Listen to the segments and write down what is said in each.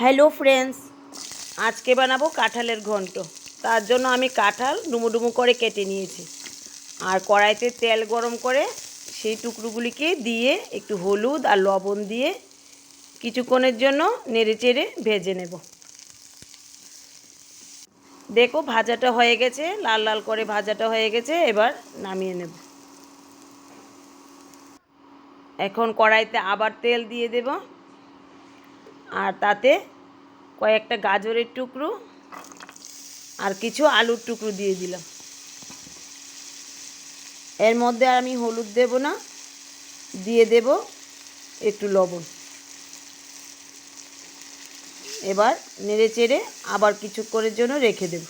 Hello friends, আজকে বানাবো কাঁঠালের ঘন্ট। তার জন্য আমি কাঁঠাল ডুমু ডুমু করে কেটে নিয়েছি। আর কড়াইতে তেল গরম করে সেই টুকরোগুলিকে দিয়ে একটু হলুদ আর লবণ দিয়ে কিছুক্ষণের জন্য নেড়ে চেড়ে ভেজে নেব। দেখো ভাজাটা হয়ে গেছে, লাল লাল করে ভাজাটা হয়ে গেছে, এবার নামিয়ে নেব। এখন কড়াইতে আবার তেল দিয়ে দেবো। আর তাতে কয়েকটা গাজরের টুকরো আর কিছু আলুর টুকরো দিয়ে দিলাম। এর মধ্যে আর আমি হলুদ দেব না, দিয়ে দেব একটু লবণ। এবার নেড়ে চেড়ে আবার কিছু কিছুক্ষণের জন্য রেখে দেব।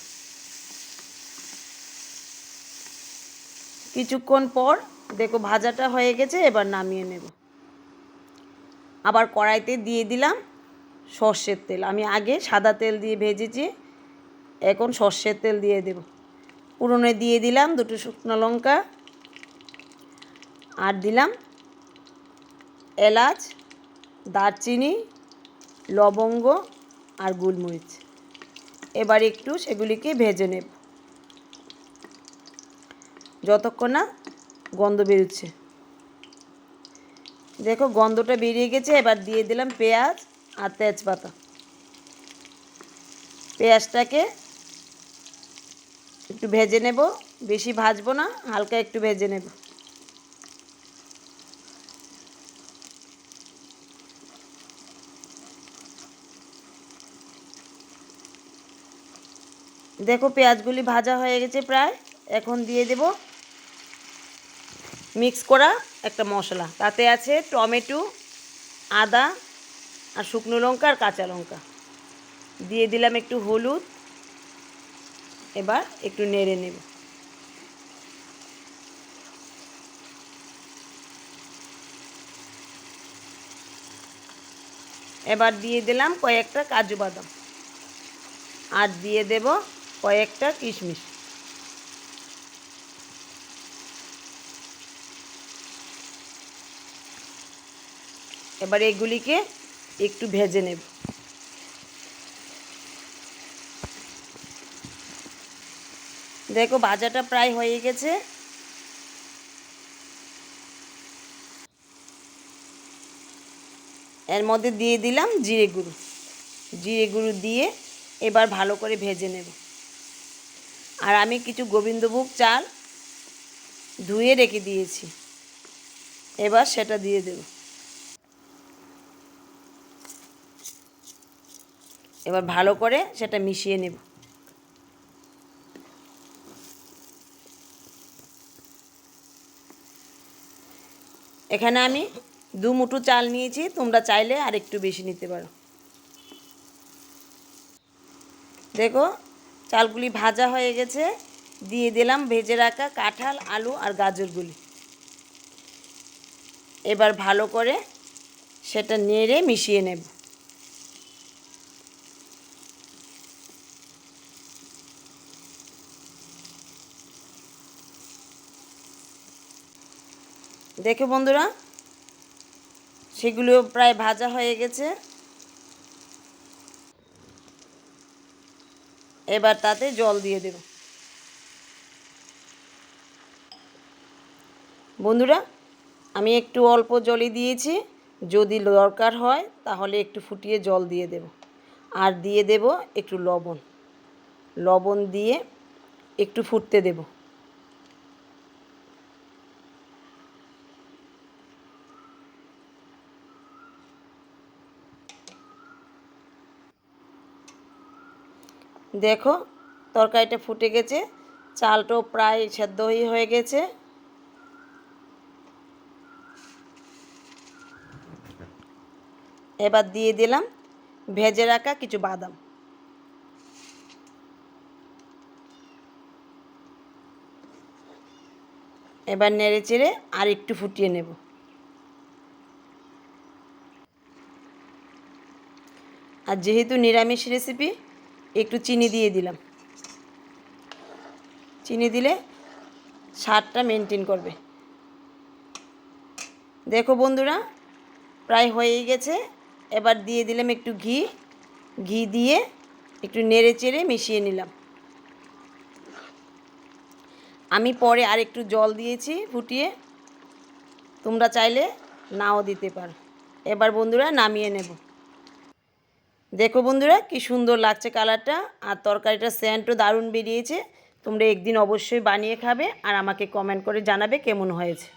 কিছুক্ষণ পর দেখো ভাজাটা হয়ে গেছে, এবার নামিয়ে নেব। আবার কড়াইতে দিয়ে দিলাম সর্ষের তেল। আমি আগে সাদা তেল দিয়ে ভেজেছি, এখন সর্ষের তেল দিয়ে দেব। পুরনে দিয়ে দিলাম দুটো শুকনো লঙ্কা, আর দিলাম এলাচ, দারচিনি, লবঙ্গ আর গোলমরিচ। এবার একটু সেগুলিকে ভেজে নেব। যতক্ষণ না গন্ধ বেরোচ্ছে। দেখো গন্ধটা বেরিয়ে গেছে, এবার দিয়ে দিলাম পেঁয়াজ আর তেজপাতা। পেঁয়াজটাকে একটু ভেজে নেব, বেশি ভাজবো না, হালকা একটু ভেজে নেব। দেখো পেঁয়াজগুলি ভাজা হয়ে গেছে প্রায়, এখন দিয়ে দেব মিক্স করা একটা মশলা। তাতে আছে টমেটো, আদা আর শুকনো লঙ্কা আর কাঁচা লঙ্কা। দিয়ে দিলাম একটু হলুদ। এবার একটু নেড়ে নেব। এবার দিয়ে দিলাম কয়েকটা কাজু বাদাম। আর দিয়ে দেব কয়েকটা কিশমিশ। এবার এগুলিকে একটু ভেজে নেব। দেখো, ভাজাটা প্রায় হয়ে গেছে। এর মধ্যে দিয়ে দিলাম জিরে গুঁড়ো। জিরে গুঁড়ো দিয়ে এবার ভালো করে ভেজে নেব। আর আমি কিছু গোবিন্দভোগ চাল ধুয়ে রেখে দিয়েছি। এবার সেটা দিয়ে দেব। এবার ভালো করে সেটা মিশিয়ে নেব। এখানে আমি দু মুঠো চাল নিয়েছি, তোমরা চাইলে আর একটু বেশি নিতে পারো। দেখো, চালগুলি ভাজা হয়ে গেছে। দিয়ে দিলাম ভেজে রাখা কাঁঠাল, আলু আর গাজরগুলি এবার ভালো করে সেটা নেড়ে মিশিয়ে নেব। দেখো বন্ধুরা সেগুলো প্রায় ভাজা হয়ে গেছে। এবার তাতে জল দিয়ে দেব। বন্ধুরা, আমি একটু অল্প জলই দিয়েছি। যদি দরকার হয়, তাহলে একটু ফুটিয়ে জল দিয়ে দেব। আর দিয়ে দেব একটু লবণ। লবণ দিয়ে একটু ফুটতে দেবো। দেখো, তরকারিটা ফুটে গেছে, চালটাও প্রায় সেদ্ধ হয়ে হয়ে গেছে। এবার দিয়ে দিলাম ভেজে রাখা কিছু বাদাম। এবার নেড়ে চেড়ে আর একটু ফুটিয়ে নেব। আর যেহেতু নিরামিষ রেসিপি একটু চিনি দিয়ে দিলাম। চিনি দিলে স্বাদটা মেনটেন করবে। দেখো বন্ধুরা, প্রায় হয়েই গেছে। এবার দিয়ে দিলাম একটু ঘি। ঘি দিয়ে একটু নেড়ে চেড়ে মিশিয়ে নিলাম। আমি পরে আর একটু জল দিয়েছি ফুটিয়ে। তোমরা চাইলে নাও দিতে পারো। এবার বন্ধুরা নামিয়ে নেব। দেখো বন্ধুরা, কি সুন্দর লাগছে কালারটা। আর তরকারিটা স্যান্টও দারুণ বেরিয়েছে। তোমরা একদিন অবশ্যই বানিয়ে খাবে আর আমাকে কমেন্ট করে জানাবে কেমন হয়েছে।